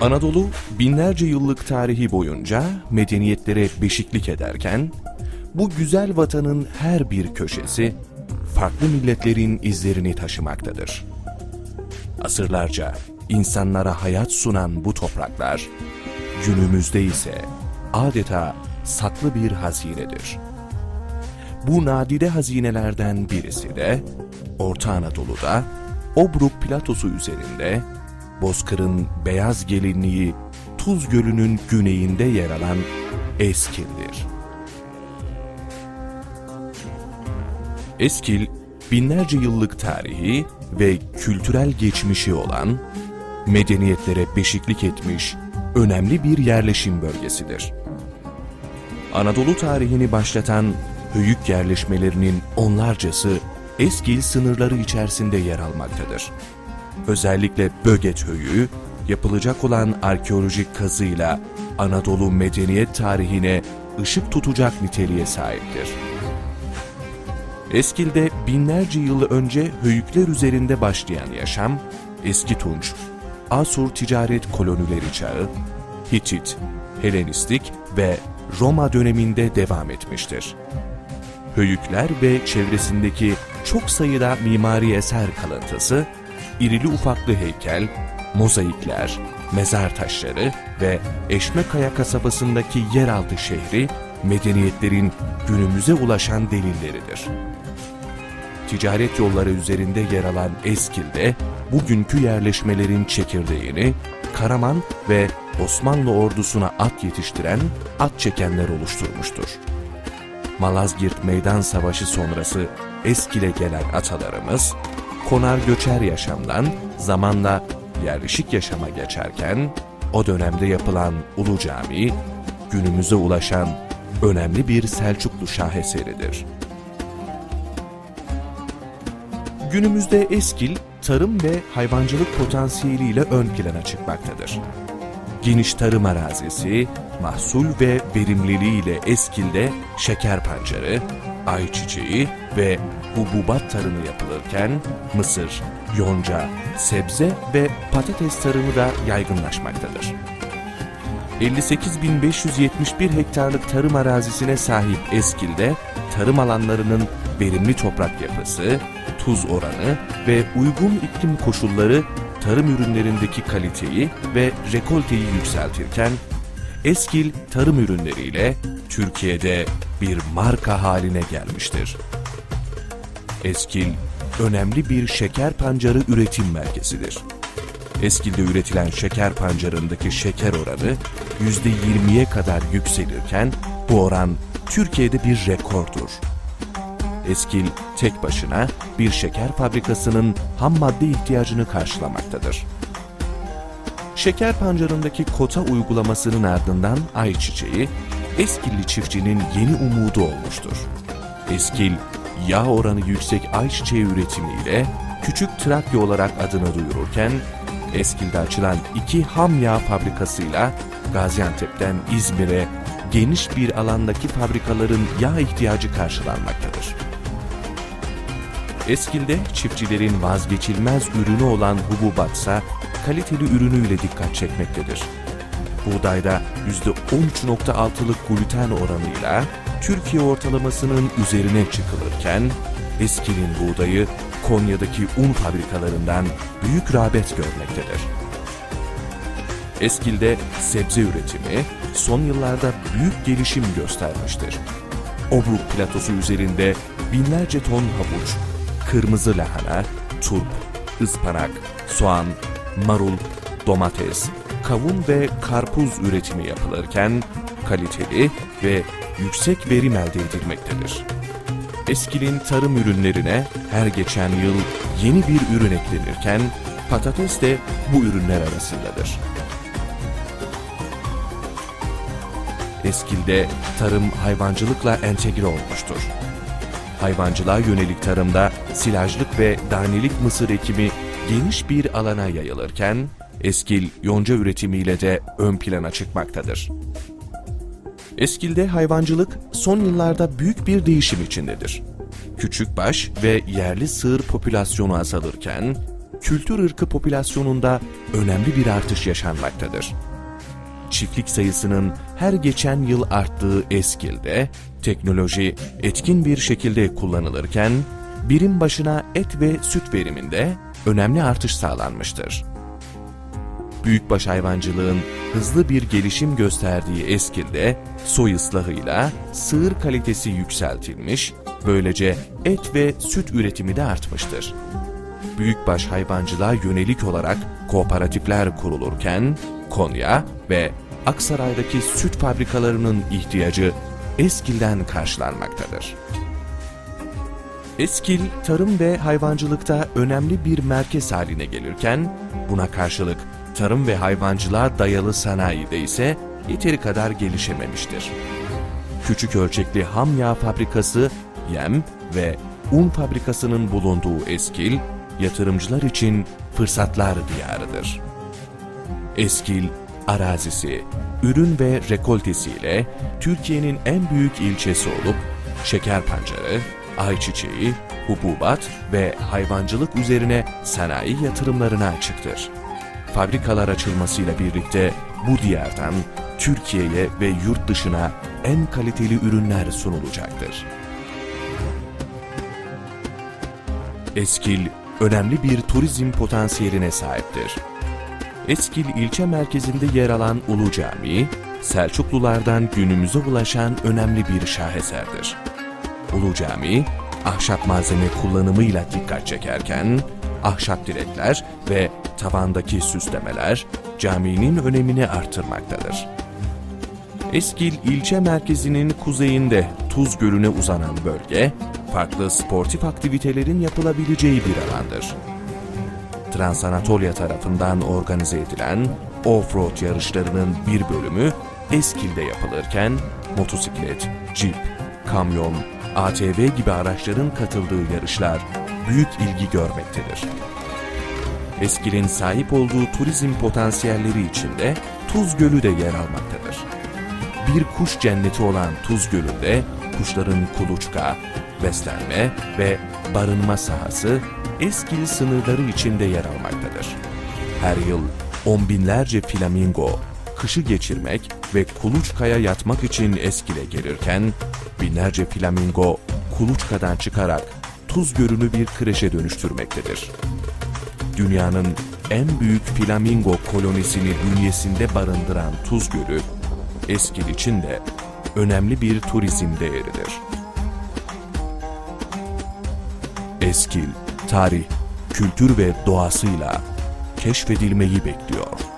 Anadolu binlerce yıllık tarihi boyunca medeniyetlere beşiklik ederken bu güzel vatanın her bir köşesi farklı milletlerin izlerini taşımaktadır. Asırlarca insanlara hayat sunan bu topraklar günümüzde ise adeta saklı bir hazinedir. Bu nadide hazinelerden birisi de Orta Anadolu'da Obruk platosu üzerinde Bozkır'ın beyaz gelinliği Tuz Gölü'nün güneyinde yer alan Eskil'dir. Eskil, binlerce yıllık tarihi ve kültürel geçmişi olan, medeniyetlere beşiklik etmiş önemli bir yerleşim bölgesidir. Anadolu tarihini başlatan höyük yerleşmelerinin onlarcası Eskil sınırları içerisinde yer almaktadır. Özellikle Böget Höyüğü, yapılacak olan arkeolojik kazıyla Anadolu medeniyet tarihine ışık tutacak niteliğe sahiptir. Eskil'de binlerce yıl önce höyükler üzerinde başlayan yaşam, Eski Tunç, Asur ticaret kolonileri çağı, Hitit, Helenistik ve Roma döneminde devam etmiştir. Höyükler ve çevresindeki çok sayıda mimari eser kalıntısı, irili ufaklı heykel, mozaikler, mezar taşları ve Eşmekaya kasabasındaki yeraltı şehri medeniyetlerin günümüze ulaşan delilleridir. Ticaret yolları üzerinde yer alan Eskil'de bugünkü yerleşmelerin çekirdeğini Karaman ve Osmanlı ordusuna at yetiştiren at çekenler oluşturmuştur. Malazgirt Meydan Savaşı sonrası Eskil'e gelen atalarımız, konar göçer yaşamdan zamanla yerleşik yaşama geçerken, o dönemde yapılan Ulu Cami, günümüze ulaşan önemli bir Selçuklu şaheseridir. Günümüzde Eskil, tarım ve hayvancılık potansiyeliyle ön plana çıkmaktadır. Geniş tarım arazisi, mahsul ve verimliliğiyle Eskil'de şeker pancarı, ayçiçeği ve hububat tarımı yapılırken mısır, yonca, sebze ve patates tarımı da yaygınlaşmaktadır. 58.571 hektarlık tarım arazisine sahip Eskil'de tarım alanlarının verimli toprak yapısı, tuz oranı ve uygun iklim koşulları tarım ürünlerindeki kaliteyi ve rekolteyi yükseltirken, Eskil tarım ürünleriyle Türkiye'de bir marka haline gelmiştir. Eskil, önemli bir şeker pancarı üretim merkezidir. Eskil'de üretilen şeker pancarındaki şeker oranı %20'ye kadar yükselirken bu oran Türkiye'de bir rekordur. Eskil tek başına bir şeker fabrikasının ham madde ihtiyacını karşılamaktadır. Şeker pancarındaki kota uygulamasının ardından ayçiçeği, Eskilli çiftçinin yeni umudu olmuştur. Eskil, yağ oranı yüksek ayçiçeği üretimiyle Küçük Trakya olarak adını duyururken, Eskil'de açılan iki ham yağ fabrikasıyla Gaziantep'ten İzmir'e geniş bir alandaki fabrikaların yağ ihtiyacı karşılanmaktadır. Eskil'de çiftçilerin vazgeçilmez ürünü olan hububatsa kaliteli ürünüyle dikkat çekmektedir. Buğdayda %13.6'lık gluten oranıyla Türkiye ortalamasının üzerine çıkılırken Eskil'in buğdayı Konya'daki un fabrikalarından büyük rağbet görmektedir. Eskil'de sebze üretimi son yıllarda büyük gelişim göstermiştir. Obruk platosu üzerinde binlerce ton havuç, kırmızı lahana, turp, ıspanak, soğan, marul, domates, kavun ve karpuz üretimi yapılırken kaliteli ve yüksek verim elde edilmektedir. Eskil'in tarım ürünlerine her geçen yıl yeni bir ürün eklenirken patates de bu ürünler arasındadır. Eskil'de tarım hayvancılıkla entegre olmuştur. Hayvancılığa yönelik tarımda silajlık ve danelik mısır ekimi geniş bir alana yayılırken, Eskil yonca üretimiyle de ön plana çıkmaktadır. Eskil'de hayvancılık son yıllarda büyük bir değişim içindedir. Küçükbaş ve yerli sığır popülasyonu azalırken, kültür ırkı popülasyonunda önemli bir artış yaşanmaktadır. Çiftlik sayısının her geçen yıl arttığı Eskil'de teknoloji etkin bir şekilde kullanılırken birim başına et ve süt veriminde önemli artış sağlanmıştır. Büyükbaş hayvancılığın hızlı bir gelişim gösterdiği Eskil'de soy ıslahıyla sığır kalitesi yükseltilmiş, böylece et ve süt üretimi de artmıştır. Büyükbaş hayvancılığa yönelik olarak kooperatifler kurulurken Konya ve Aksaray'daki süt fabrikalarının ihtiyacı Eskil'den karşılanmaktadır. Eskil, tarım ve hayvancılıkta önemli bir merkez haline gelirken, buna karşılık tarım ve hayvancılığa dayalı sanayide ise yeteri kadar gelişememiştir. Küçük ölçekli ham yağ fabrikası, yem ve un fabrikasının bulunduğu Eskil, yatırımcılar için fırsatlar diyarıdır. Eskil, arazisi, ürün ve rekoltesiyle Türkiye'nin en büyük ilçesi olup, şeker pancarı, ayçiçeği, hububat ve hayvancılık üzerine sanayi yatırımlarına açıktır. Fabrikalar açılmasıyla birlikte bu diyardan Türkiye'ye ve yurt dışına en kaliteli ürünler sunulacaktır. Eskil, önemli bir turizm potansiyeline sahiptir. Eskil ilçe merkezinde yer alan Ulu Camii, Selçuklulardan günümüze ulaşan önemli bir şaheserdir. Ulu Camii, ahşap malzeme kullanımıyla dikkat çekerken, ahşap direkler ve tavandaki süslemeler caminin önemini artırmaktadır. Eskil ilçe merkezinin kuzeyinde Tuz Gölü'ne uzanan bölge, farklı sportif aktivitelerin yapılabileceği bir alandır. Transanatolia tarafından organize edilen off-road yarışlarının bir bölümü Eskil'de yapılırken motosiklet, jip, kamyon, ATV gibi araçların katıldığı yarışlar büyük ilgi görmektedir. Eskil'in sahip olduğu turizm potansiyelleri içinde Tuz Gölü de yer almaktadır. Bir kuş cenneti olan Tuz Gölü'nde kuşların kuluçka, beslenme ve barınma sahası Eskil sınırları içinde yer almaktadır. Her yıl on binlerce flamingo kışı geçirmek ve kuluçkaya yatmak için Eskil'e gelirken binlerce flamingo kuluçkadan çıkarak Tuz Gölü'nü bir kreşe dönüştürmektedir. Dünyanın en büyük flamingo kolonisini bünyesinde barındıran Tuz Gölü, Eskil için de önemli bir turizm değeridir. Eskil, tarih, kültür ve doğasıyla keşfedilmeyi bekliyor.